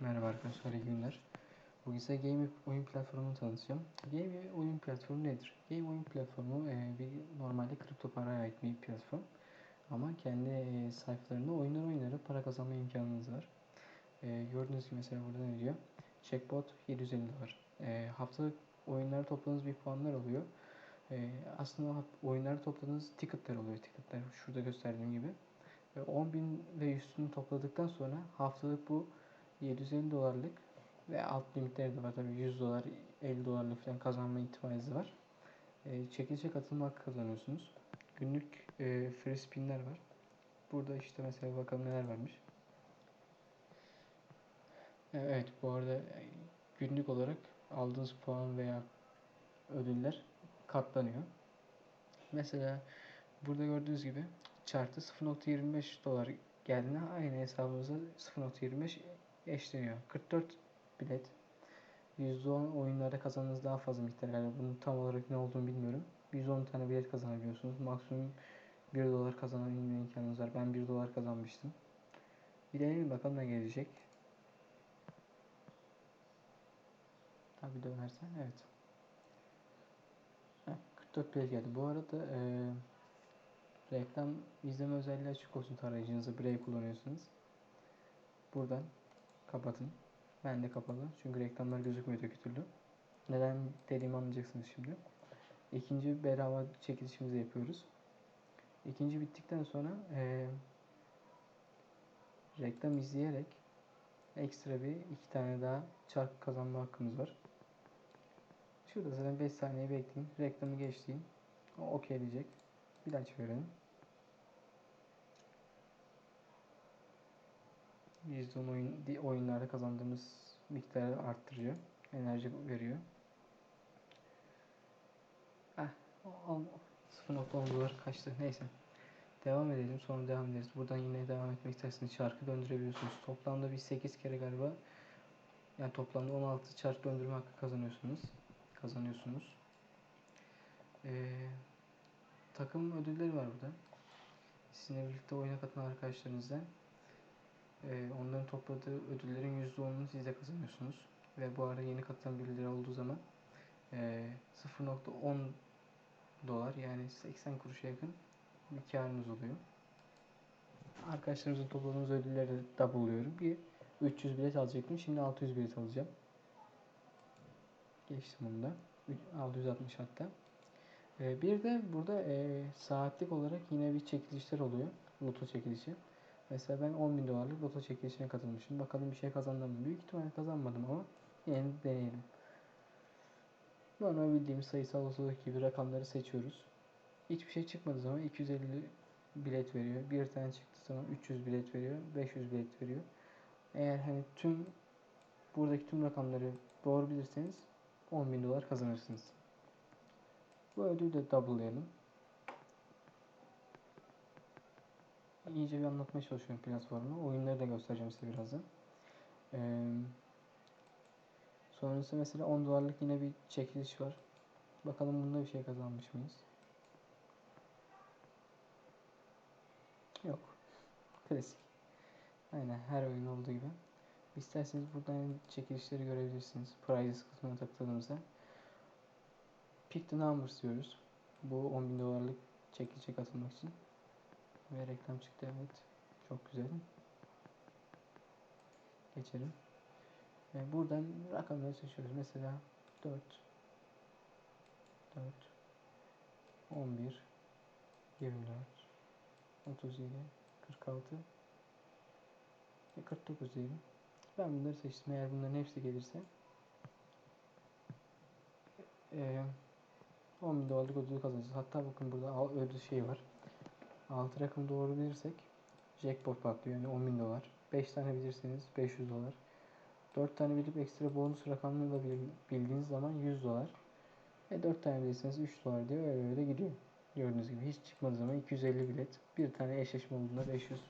Merhaba arkadaşlar, iyi günler. Bugün size Game oyun platformunu tanıtacağım. Game oyun platformu nedir? Game oyun platformu e, bir normalde kripto paraya ait bir platform. Ama kendi e, sayfalarında oyunlar oynayarak para kazanma imkanınız var. E, gördüğünüz gibi mesela burada ne diyor? Checkbot 750 dolar. E, haftalık oyunları topladığınız bir puanlar oluyor. E, aslında oyunları topladığınız ticketler oluyor. Ticketler şurada gösterdiğim gibi. E, 10.000 ve üstünü topladıktan sonra haftalık bu 750 dolarlık ve alt limitleri de var tabii 100 dolar 50 dolarlık falan kazanma ihtimaliniz var. E, çekilişe katılma hakkı kazanıyorsunuz. Günlük e, free spinler var. Burada işte mesela bakalım neler varmış. E, evet bu arada e, günlük olarak aldığınız puan veya ödüller katlanıyor. Mesela burada gördüğünüz gibi çarptı 0.25 dolar geldiğinde aynı hesabımıza 0.25 eşleniyor. 44 bilet. %10 oyunlarda kazandığınız daha fazla miktar. Yani bunun tam olarak ne olduğunu bilmiyorum. 110 tane bilet kazanabiliyorsunuz. Maksimum 1 dolar kazanabilme imkanınız var. Ben 1 dolar kazanmıştım. Bir bakalım ne gelecek. Tabi dönersen evet. Heh, 44 bilet geldi. Bu arada e, reklam izleme özelliği açık olsun tarayıcınızda Brave kullanıyorsunuz. Buradan kapatın. Ben de kapalı. Çünkü reklamlar gözükmüyor öteki türlü. Neden dediğimi anlayacaksınız şimdi. İkinci bedava çekilişimizi yapıyoruz. İkinci bittikten sonra e, reklam izleyerek ekstra bir iki tane daha çark kazanma hakkımız var. Şurada zaten 5 saniye bekleyin. Reklamı geçtiğin. O okey diyecek. Bir daha çevirelim. %10 oyun, oyunlarda kazandığımız miktarı arttırıyor. Enerji veriyor. Heh, 0.10 dolar kaçtı. Neyse. Devam edelim. Sonra devam ederiz. Buradan yine devam etmek isterseniz çarkı döndürebiliyorsunuz. Toplamda bir 8 kere galiba yani toplamda 16 çark döndürme hakkı kazanıyorsunuz. Kazanıyorsunuz. Ee, takım ödülleri var burada. Sizinle birlikte oyuna katılan arkadaşlarınızdan e, onların topladığı ödüllerin %10'unu siz de kazanıyorsunuz. Ve bu arada yeni katılan birileri olduğu zaman e, 0.10 dolar yani 80 kuruşa yakın bir karınız oluyor. Arkadaşlarımızın topladığımız ödülleri de double'lıyorum. Bir 300 bilet alacaktım. Şimdi 600 bilet alacağım. Geçtim bunu da. 660 hatta. Ee, bir de burada e, saatlik olarak yine bir çekilişler oluyor. Loto çekilişi. Mesela ben 10 bin dolarlık loto çekilişine katılmışım. Bakalım bir şey kazandım mı? Büyük ihtimalle kazanmadım ama yine de deneyelim. Normal bildiğimiz sayısal olasılık gibi rakamları seçiyoruz. Hiçbir şey çıkmadığı zaman 250 bilet veriyor. Bir tane çıktığı zaman 300 bilet veriyor. 500 bilet veriyor. Eğer hani tüm buradaki tüm rakamları doğru bilirseniz 10 bin dolar kazanırsınız. Bu ödülü de double'layalım. İyice bir anlatmaya çalışıyorum platformu. Oyunları da göstereceğim size birazdan. Ee, sonrası mesela 10 dolarlık yine bir çekiliş var. Bakalım bunda bir şey kazanmış mıyız? Yok. Klasik. Aynen her oyun olduğu gibi. İsterseniz buradan çekilişleri görebilirsiniz. Prizes kısmına tıkladığımızda. Pick the numbers diyoruz. Bu 10.000 dolarlık çekilişe katılmak için. Ve reklam çıktı evet. Çok güzel. Geçelim. Ve buradan rakamları seçiyoruz. Mesela 4 4 11 24 37 46 ve 49 diyelim. Ben bunları seçtim. Eğer bunların hepsi gelirse e, 10 bin dolarlık ödül kazanacağız. Hatta bakın burada ödül şey var. 6 rakamı doğru bilirsek jackpot patlıyor yani 10 bin dolar. 5 tane bilirseniz 500 dolar. 4 tane bilip ekstra bonus rakamını da bildiğiniz zaman 100 dolar. Ve 4 tane bilirseniz 3 dolar diyor öyle öyle gidiyor. Gördüğünüz gibi hiç çıkmadığı zaman 250 bilet. Bir tane eşleşme olduğunda 500.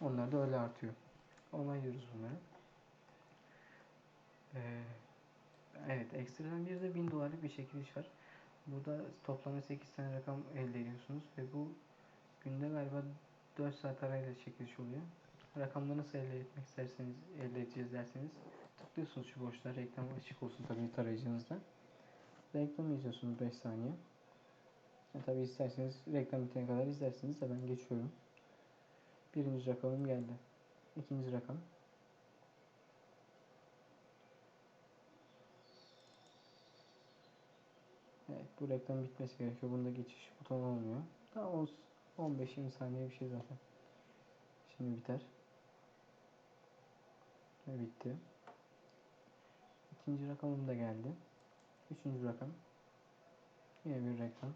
Onlar da öyle artıyor. Onaylıyoruz bunları. Ee, evet ekstradan bir de 1000 dolarlık bir çekiliş var. Burada toplamda 8 tane rakam elde ediyorsunuz ve bu Günde galiba 4 saat arayla çekiliş oluyor. rakamları nasıl elde etmek isterseniz elde edeceğiz derseniz tıklıyorsunuz şu boşluğa reklam açık olsun tabii tarayıcınızda. Reklam izliyorsunuz 5 saniye. Yani tabii isterseniz reklam bitene kadar izlersiniz de ben geçiyorum. Birinci rakamım geldi. İkinci rakam. Evet bu reklam bitmesi gerekiyor. Bunda geçiş butonu olmuyor. Daha 15-20 saniye bir şey zaten. Şimdi biter. Ve bitti. İkinci rakamım da geldi. Üçüncü rakam. Yine bir reklam.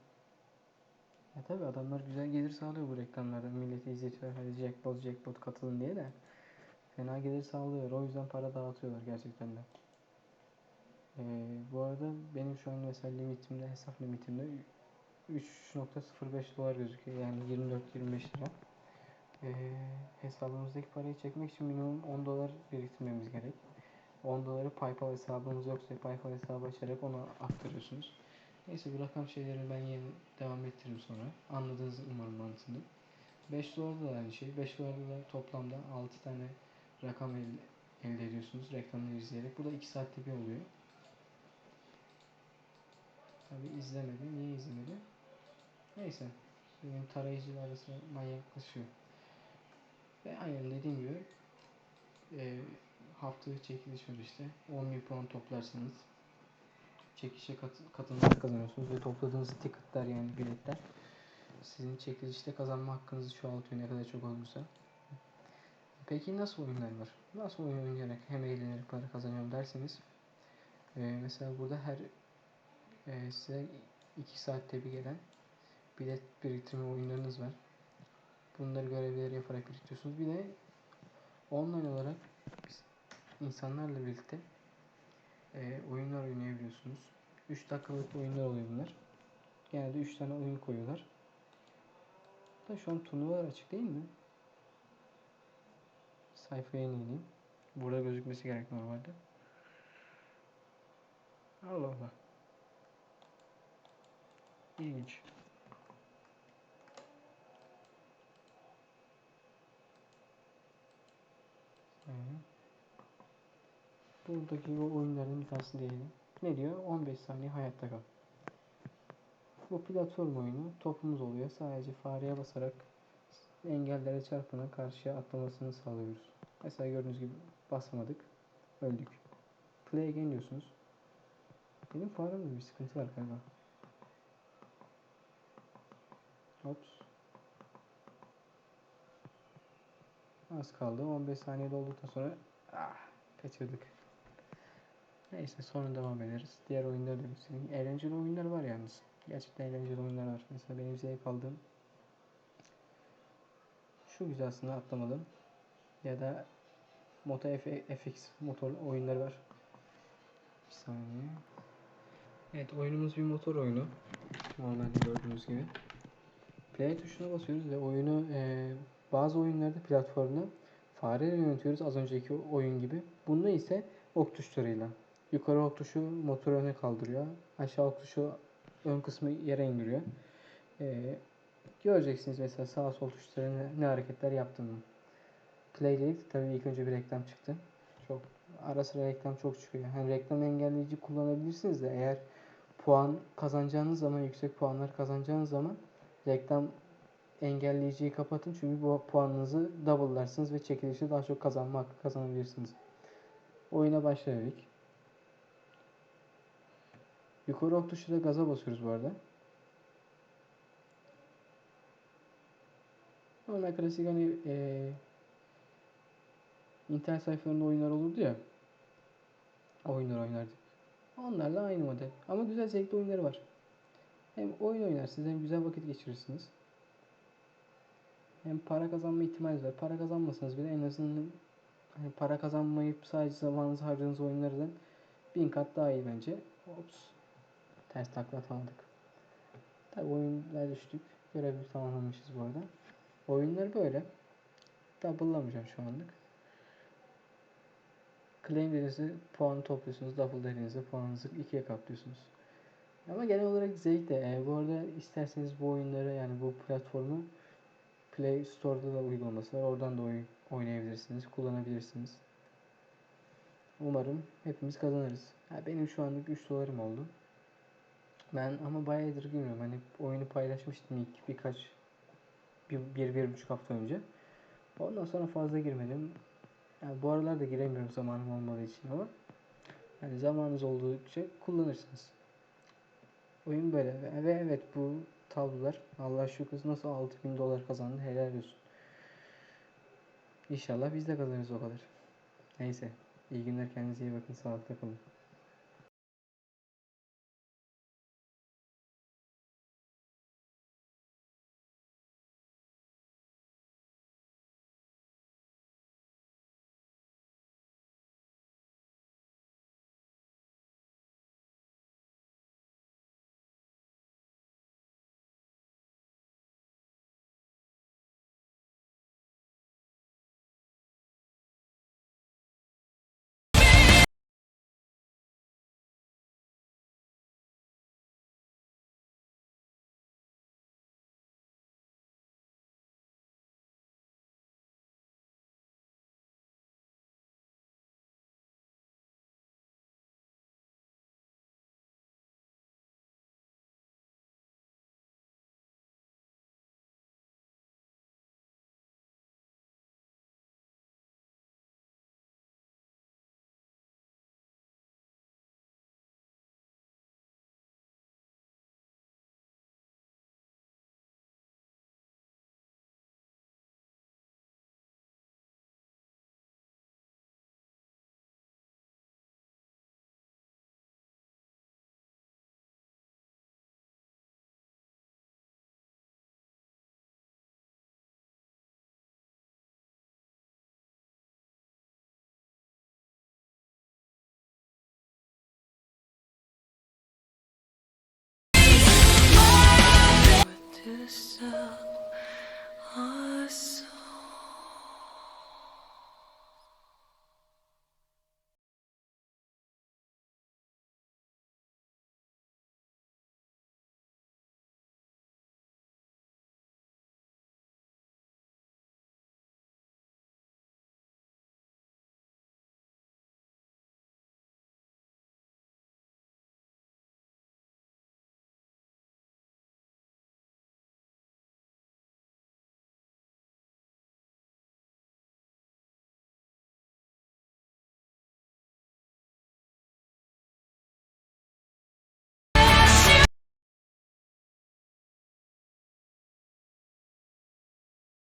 Ya tabi adamlar güzel gelir sağlıyor bu reklamlardan. Milleti izletiyorlar. Hadi jackpot jackpot katılın diye de. Fena gelir sağlıyor. O yüzden para dağıtıyorlar gerçekten de. Ee, bu arada benim şu an mesela limitimde, hesap limitimde 3.05 dolar gözüküyor. Yani 24-25 lira. Ee, hesabımızdaki parayı çekmek için minimum 10 dolar biriktirmemiz gerek. 10 doları PayPal hesabınız yoksa PayPal hesabı açarak onu aktarıyorsunuz. Neyse bu rakam şeylerini ben yeni devam ettiririm sonra. Anladınız umarım mantığını. 5 dolarda da aynı şey. 5 dolarda da toplamda 6 tane rakam elde, elde ediyorsunuz reklamları izleyerek. Bu da 2 saatte bir oluyor. Tabi izlemedi. Niye izlemedi? Neyse. Benim tarayıcı arası manyaklaşıyor. Ve aynen dediğim gibi e, haftalık çekiliş var işte. 10.000 puan toplarsınız. Çekişe kat, katılımlar kazanıyorsunuz ve topladığınız ticketler yani biletler sizin çekilişte kazanma hakkınızı çoğaltıyor ne kadar çok olursa. Peki nasıl oyunlar var? Nasıl oyun oynayarak hem eğlenerek para kazanıyorum derseniz e, mesela burada her e, size 2 saatte bir gelen bilet biriktirme oyunlarınız var. Bunları görevleri yaparak biriktiriyorsunuz. Bir de online olarak insanlarla birlikte e, oyunlar oynayabiliyorsunuz. 3 dakikalık oyunlar oluyor bunlar. Genelde 3 tane oyun koyuyorlar. Da şu an turnuvalar açık değil mi? Sayfaya yenileyim. Burada gözükmesi gerek normalde. Allah Allah. İlginç. Buradaki o oyunların bir tanesi diyelim. Ne diyor? 15 saniye hayatta kal. Bu platform oyunu topumuz oluyor. Sadece fareye basarak engellere çarpmadan karşıya atlamasını sağlıyoruz. Mesela gördüğünüz gibi basmadık. Öldük. Play again diyorsunuz. Benim faremde bir sıkıntı var galiba. Ops. Az kaldı. 15 saniye dolduktan sonra ah, kaçırdık. Neyse sonra devam ederiz. Diğer oyunları da göstereyim. Eğlenceli oyunlar var yalnız. Gerçekten eğlenceli oyunlar var. Mesela benim zevk aldığım şu güzel aslında atlamadım. Ya da Moto FX motor oyunları var. Bir saniye. Evet oyunumuz bir motor oyunu. Normalde gördüğünüz gibi. Play tuşuna basıyoruz ve oyunu e, bazı oyunlarda platformda fareyle yönetiyoruz az önceki oyun gibi. Bunda ise ok tuşlarıyla. Yukarı ok tuşu motoru öne kaldırıyor. Aşağı ok tuşu ön kısmı yere indiriyor. Ee, göreceksiniz mesela sağ sol tuşlarına ne, ne hareketler yaptığını. Play. Tabii ilk önce bir reklam çıktı. Çok ara sıra reklam çok çıkıyor. Hani reklam engelleyici kullanabilirsiniz de eğer puan kazanacağınız zaman yüksek puanlar kazanacağınız zaman reklam engelleyiciyi kapatın çünkü bu puanınızı double'larsınız ve çekilişte daha çok kazanma hakkı kazanabilirsiniz. Oyuna başladık. Yukarı ok tuşuyla gaza basıyoruz bu arada. Normal klasik hani e, internet sayfalarında oyunlar olurdu ya. Oyunlar oynardık. Onlarla aynı model. Ama güzel zevkli oyunları var. Hem oyun oynarsınız hem güzel vakit geçirirsiniz. Hem para kazanma ihtimaliniz var. Para kazanmasanız bile en azından hani para kazanmayıp sadece zamanınızı harcadığınız oyunlardan bin kat daha iyi bence. Ops. Ters takla atamadık. Tabi oyunlar düştük. Görevi tamamlamışız bu arada. Oyunlar böyle. Double'lamayacağım şu anlık. Claim dediğinizde puan topluyorsunuz. Double dediğinizde puanınızı ikiye katlıyorsunuz. Ama genel olarak zevk de. Yani bu arada isterseniz bu oyunları yani bu platformu Play Store'da da uygulaması var. Oradan da oyun oynayabilirsiniz, kullanabilirsiniz. Umarım hepimiz kazanırız. Ha, benim şu anlık 3 dolarım oldu. Ben ama bayağıdır girmiyorum. Hani oyunu paylaşmıştım ilk birkaç bir, bir, bir buçuk hafta önce. Ondan sonra fazla girmedim. Yani bu aralar da giremiyorum zamanım olmadığı için ama yani zamanınız oldukça kullanırsınız. Oyun böyle ve evet bu tablolar Allah şu kız nasıl 6000 dolar kazandı helal olsun. İnşallah biz de kazanırız o kadar. Neyse. iyi günler kendinize iyi bakın. Sağlıkla kalın.